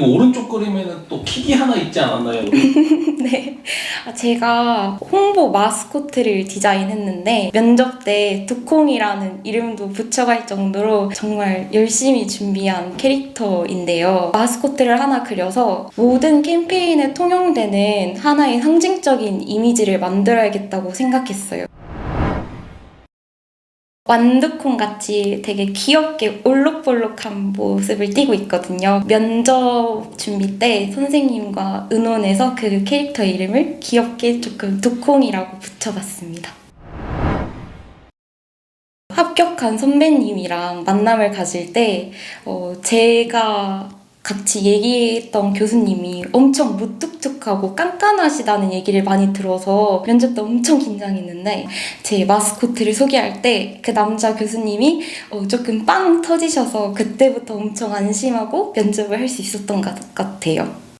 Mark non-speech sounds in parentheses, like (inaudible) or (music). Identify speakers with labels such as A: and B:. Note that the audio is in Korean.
A: 오른쪽 그림에는 또 킥이 하나 있지 않았나요? (laughs)
B: 네. 아, 제가 홍보 마스코트를 디자인했는데 면접 때 두콩이라는 이름도 붙여갈 정도로 정말 열심히 준비한 캐릭터인데요. 마스코트를 하나 그려서 모든 캠페인에 통용되는 하나의 상징적인 이미지를 만들어야겠다고 생각했어요. 완두콩 같이 되게 귀엽게 올록볼록한 모습을 띠고 있거든요. 면접 준비 때 선생님과 의논해서 그 캐릭터 이름을 귀엽게 조금 두콩이라고 붙여봤습니다. 합격한 선배님이랑 만남을 가질 때, 어, 제가 같이 얘기했던 교수님이 엄청 무뚝뚝하고 깐깐하시다는 얘기를 많이 들어서 면접 때 엄청 긴장했는데 제 마스코트를 소개할 때 그 남자 교수님이 어, 조금 빵 터지셔서 그때부터 엄청 안심하고 면접을 할 수 있었던 것 같아요.